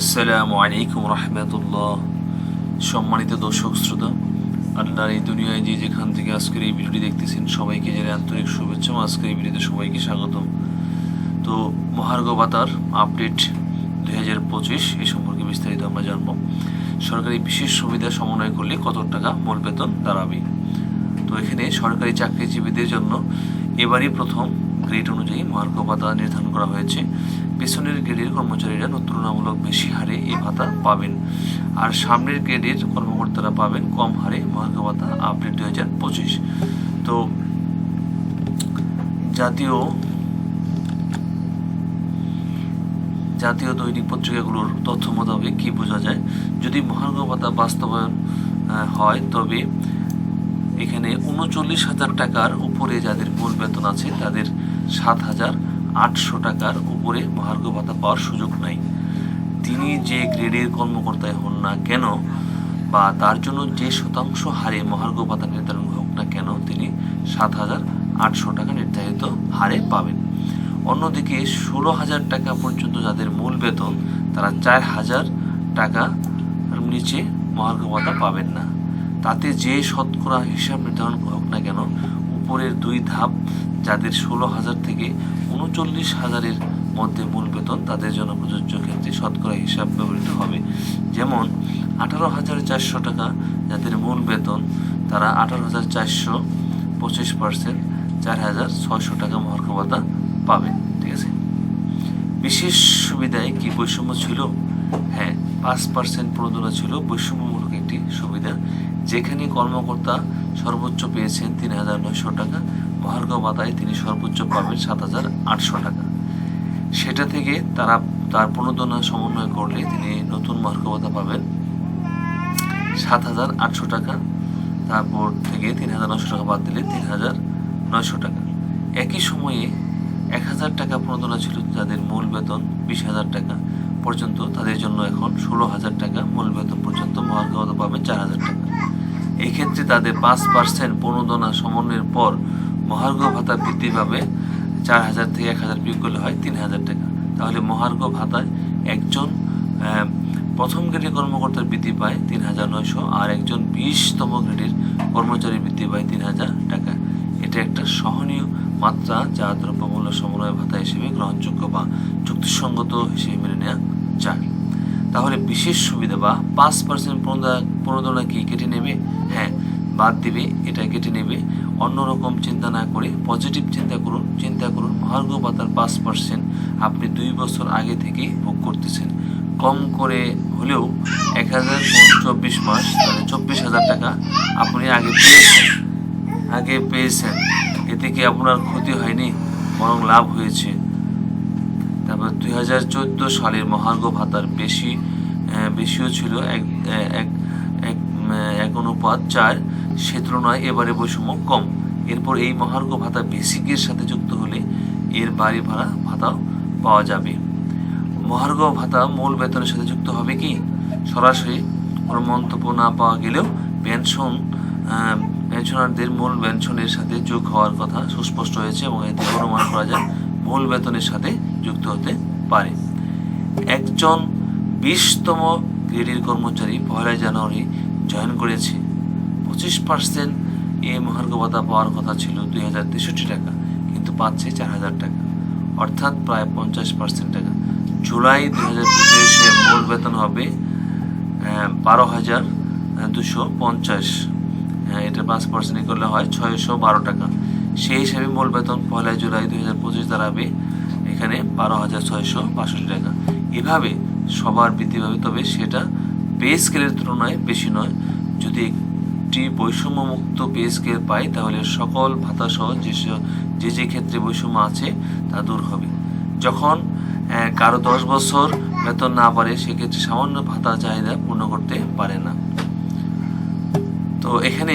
আসসালামু আলাইকুম রহমতুল্লাহ। সম্মানিত দর্শক, শ্রোতা, আল্লাহর এই দুনিয়ায় যে যেখান থেকে আজকের এই ভিডিওটি দেখতেছেন, সবাইকে জানাই আন্তরিক শুভেচ্ছা আজকের এই ভিডিওতে সবাইকে স্বাগতম। তো মহার্ঘ ভাতার আপডেট দুই হাজার পঁচিশ, এ সম্পর্কে বিস্তারিত আমরা জানব। সরকারি বিশেষ সুবিধা সমন্বয় করলে কত টাকা মূল বেতন দাঁড়াবে তো এখানে সরকারি চাকরিজীবীদের জন্য এবারই প্রথম গ্রেড অনুযায়ী মহার্ঘ ভাতা নির্ধারণ করা হয়েছে। পেছনের গ্রেডের কর্মচারীরা তুলনামূলক বেশি হারে এই ভাতা পাবেন। আর সামনের গ্রেডের কর্মকর্তারা পাবেন কম হারে মহার্ঘ ভাতা আপডেট দুই হাজার পঁচিশ। তো জাতীয় জাতীয় দৈনিক পত্রিকাগুলোর তথ্য মোতাবেক কি বোঝা যায়? যদি মহার্ঘ ভাতা বাস্তবায়ন হয়, তবে এখানে উনচল্লিশ হাজার টাকার উপরে যাদের মূল বেতন আছে, তাদের সাত হাজার আটশো টাকার উপরে মহার্ঘ ভাতা পাওয়ার সুযোগ নাই। তিনি যে গ্রেডের কর্মকর্তায় হন না কেন, বা তার জন্য যে শতাংশ হারে মহার্ঘ ভাতা নির্ধারণ হোক না কেন, তিনি সাত হাজার আটশো টাকা নির্ধারিত হারে পাবেন। অন্যদিকে ষোলো হাজার টাকা পর্যন্ত যাদের মূল বেতন, তারা চার হাজার টাকা নিচে মহার্ঘ ভাতা পাবেন না। তাতে যে শতকরা হিসাব নির্ধারণ হোক না কেন উপরের দুই ধাপ, যাদের ষোলো হাজার থেকে উনচল্লিশ হাজারের মধ্যে মূল বেতন, তাদের জন্য প্রযোজ্য ক্ষেত্রে শতকরা হিসাব ব্যবহৃত হবে। যেমন, আঠারো হাজার চারশো টাকা যাদের মূল বেতন, তারা আঠারো হাজার চারশো পঁচিশ পার্সেন্ট, চার হাজার ছয়শো টাকা মহার্ঘ ভাতা পাবে। ঠিক আছে? বিশেষ সুবিধায় কি বৈষম্য ছিল? হ্যাঁ পাঁচ পার্সেন্ট প্রণোদনা ছিল বৈষম্যমূলক একটি সুবিধা, যেখানে কর্মকর্তা সর্বোচ্চ পেয়েছেন তিন হাজার নয়শো টাকা মহার্ঘ ভাতায় তিনি সর্বোচ্চ পাবেন সাত হাজার আটশো টাকা। সেটা থেকে তারা তার প্রণোদনা সমন্বয় করলে তিনি নতুন মহার্ঘ ভাতা পাবেন সাত হাজার আটশো টাকা, তারপর থেকে তিন হাজার নশো টাকা বাদ দিলে তিন হাজার নয়শো টাকা। একই সময়ে এক হাজার টাকা প্রণোদনা ছিল যাদের মূল বেতন, বিশ হাজার টাকা। পর্যন্ত তাদের জন্য এখন ষোলো হাজার টাকা মূল বেতন পর্যন্ত মহার্ঘ ভাতা পাবেন চার হাজার টাকা। এই ক্ষেত্রে তাদের পাঁচ পার্সেন্ট প্রণোদনা সমন্বয়ের পর মহার্ঘ ভাতা বৃদ্ধি পাবে চার হাজার থেকে এক হাজার বিয়োগ করলে হয় তিন হাজার টাকা। তাহলে মহার্ঘ ভাতায় একজন প্রথম গ্রেডের কর্মকর্তার বৃদ্ধি পায় তিন হাজার নয়শো আর একজন বিশতম গ্রেডের কর্মচারী বৃদ্ধি পায় তিন হাজার টাকা। এটা একটা সহনীয় মাত্রা যা দ্রব্যমূল্য সমন্বয় ভাতা হিসেবে গ্রহণযোগ্য বা যুক্তিসঙ্গত হিসেবে মেনে নেওয়া যায়। তাহলে বিশেষ সুবিধা বা পাঁচ পার্সেন্ট প্রণোদনা কি কেটে নেবে? হ্যাঁ বাদ দিবে, এটা কেটে নেবে। অন্যরকম চিন্তা না করে পজিটিভ চিন্তা করুন চিন্তা করুন মহার্ঘ ভাতার পাঁচ পার্সেন্ট আপনি দুই বছর আগে থেকেই ভোগ করতেছেন। কম করে হলেও এক হাজার চব্বিশ মাস, তাহলে চব্বিশ হাজার টাকা আপনি আগে পেয়েছেন। আগে পেয়েছেন। এতে কি আপনার ক্ষতি হয়নি? বরং লাভ হয়েছে। তারপর দুই হাজার চোদ্দ সালের মহার্ঘ ভাতার বেশি বেশিও ছিল এক এক এক অনুপাত চার। সে তুলনায় এবারে বৈষম্য কম। এরপর এই মহার্ঘ ভাতা বেসিকের সাথে যুক্ত হলে এর বাড়ি ভাড়া, ভাতাও পাওয়া যাবে। মহার্ঘ ভাতা মূল বেতনের সাথে যুক্ত হবে কি? সরাসরি কোনো মন্তব্য না পাওয়া গেলেও পেনশন পেনশনারদের মূল পেনশনের সাথে যোগ হওয়ার কথা সুস্পষ্ট হয়েছে এবং এতে অনুমান করা যায় মূল বেতনের সাথে যুক্ত হতে পারে। একজন বিশতম গ্রেডের কর্মচারী পয়লা জানুয়ারি জয়েন করেছে। পঁচিশ পার্সেন্ট এ মহার্ঘ ভাতা পাওয়ার কথা ছিল দুই হাজার তেষট্টি টাকা, কিন্তু পাচ্ছে চার হাজার টাকা, অর্থাৎ প্রায় পঞ্চাশ পার্সেন্ট টাকা। জুলাই দুই হাজার পঁচিশে মূল বেতন হবে বারো হাজার দুশো পঞ্চাশ। হ্যাঁ, এটা পাঁচ পার্সেন্ট করলে হয় ছয়শো বারো টাকা। সেই হিসাবে মূল বেতন পয়লা জুলাই দুই হাজার পঁচিশ দাঁড়াবে এখানে বারো হাজার ছয়শো বাষট্টি টাকা। এভাবে সবার বৃদ্ধি পাবে তবে সেটা পে স্কেলের তুলনায় বেশি নয়। যদি একটি বৈষম্যমুক্ত পে স্কেল পাই তাহলে সকল ভাতা সহ যে যে যে ক্ষেত্রে বৈষম্য আছে তা দূর হবে। যখন কারও দশ বছর বেতন না পারে সেক্ষেত্রে সামান্য ভাতা চাহিদা পূর্ণ করতে পারে না। তো এখানে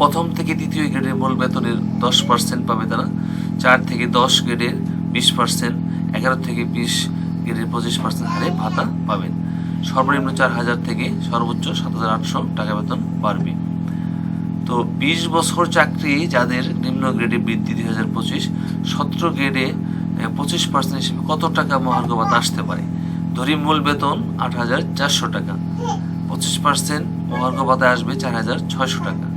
প্রথম থেকে দ্বিতীয় গ্রেডের মূল বেতনের দশ পার্সেন্ট পাবে তারা। চার থেকে দশ গ্রেডের বিশ পার্সেন্ট এগারো থেকে বিশ গ্রেডের পঁচিশ পার্সেন্ট হারে ভাতা পাবেন। সর্বনিম্ন চার হাজার থেকে সর্বোচ্চ সাত হাজার আটশো টাকা বেতন বাড়বে। তো বিশ বছর চাকরি যাদের নিম্ন গ্রেডে বৃদ্ধি দুই হাজার পঁচিশ, সতেরো গ্রেডে পঁচিশ পার্সেন্ট হিসেবে কত টাকা মহার্ঘ ভাতা আসতে পারে? ধরি মূল বেতন আট হাজার চারশো টাকা। পঁচিশ পার্সেন্ট মহার্ঘ ভাতা আসবে চার হাজার ছয়শো টাকা।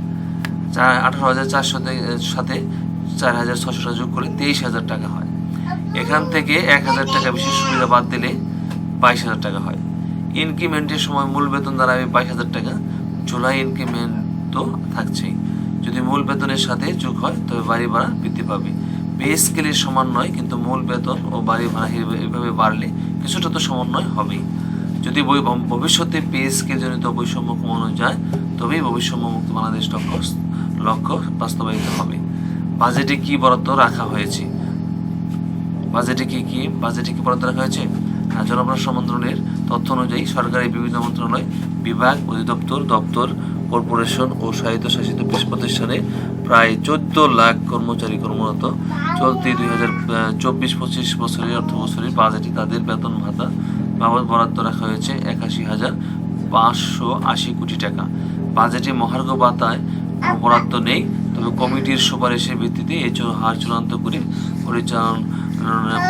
চার, আঠারো হাজার চারশো সাথে চার হাজার ছশো টাকা যোগ করে তেইশ হাজার টাকা হয়। এখান থেকে এক হাজার টাকা বিশেষ সুবিধা বাদ দিলে বাইশ হাজার টাকা হয়। ইনক্রিমেন্টের সময় মূল বেতন দাঁড়াবে বাইশ হাজার টাকা, জুলাই ইনক্রিমেন্ট তো থাকছেই। যদি মূল বেতনের সাথে যোগ হয়, তবে বাড়ি ভাড়া বৃদ্ধি পাবে। পে স্কেলের সমান নয়, কিন্তু মূল বেতন ও বাড়ি ভাড়া এভাবে- বাড়লে কিছুটা তো সমন্বয় হবেই। যদি বই ভবিষ্যতে পে স্কেল জনিত বৈষম্য কমানো যায় তবেই বৈষম্য মুক্ত বাংলাদেশ লক্ষ্য বাস্তবায়িত হবে। বাজেটে কি বরাদ্দ রাখা হয়েছে? বাজেটে কি কি বাজেটে কি বরাদ্দ রাখা হয়েছে? হ্যাঁ, জনপ্রশাসন মন্ত্রণের তথ্য অনুযায়ী সরকারি বিভিন্ন মন্ত্রণালয় বিভাগ অধিদপ্তর দপ্তর কর্পোরেশন ও স্বায়ত্তশাসিত প্রতিষ্ঠানে প্রায় চোদ্দ লাখ কর্মচারী কর্মরত। চলতি দুই হাজার চব্বিশ পঁচিশ বছরের অর্থ বছরের বাজেটে তাদের বেতন ভাতা বাবদ বরাদ্দ রাখা হয়েছে একাশি হাজার পাঁচশো আশি কোটি টাকা। বাজেটে মহার্ঘ ভাতায় বরাদ্দ নেই, তবে কমিটির সুপারিশের ভিত্তিতে এই হার চূড়ান্ত করে পরিচালন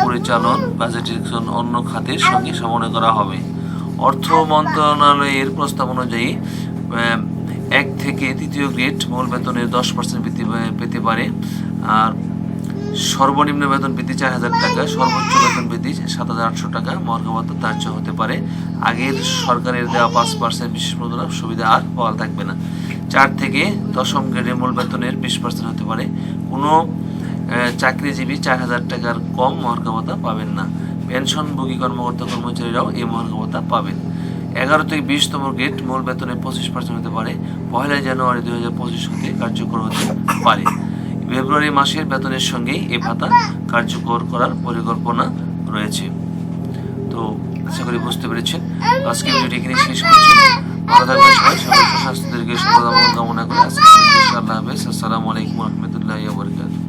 পরিচালন বাজেটের অন্য খাতের সঙ্গে সমন্বয় করা হবে। অর্থ মন্ত্রণালয়ের প্রস্তাব অনুযায়ী এক থেকে তৃতীয় গ্রেড মূল বেতনের দশ পার্সেন্ট বৃদ্ধি পেতে পারে। আর সর্বনিম্ন বেতন বৃদ্ধি চার হাজার টাকা, সর্বোচ্চ বেতন বৃদ্ধি সাত হাজার আটশো টাকা ভাতা ধার্য হতে পারে। আগের সরকারের দেওয়া পাঁচ পার্সেন্ট বিশেষ প্রদান সুবিধা আর পাওয়া থাকবে না। চার থেকে দশম গ্রেডের মূল বেতনের বিশ পার্সেন্ট হতে পারে। কোনো চাকরিজীবী চার হাজার টাকার কম মহার্ঘ ভাতা পাবেন না। পেনশনভোগী কর্মকর্তা কর্মচারীরাও এই মহার্ঘ ভাতা পাবেন। এগারো থেকে বিশতম গ্রেড মূল বেতনে পঁচিশ পার্সেন্ট হতে পারে। পয়লা জানুয়ারি দুই হাজার পঁচিশ হতে কার্যকর হতে পারে। ফেব্রুয়ারি মাসের বেতনের সঙ্গেই এ ভাতা কার্যকর করার পরিকল্পনা রয়েছে তো আশা করি বুঝতে পেরেছেন আজকে ভিডিওটি এখানে শেষ করছি ভালো থাকবেন সবাই সবাই সুস্বাস্থ্য দীর্ঘ সফলতা কামনা করে আজকে ইনশাআল্লাহ হাফেজ আসসালামু আলাইকুম রহমতুল্লাহ বরকাতুহু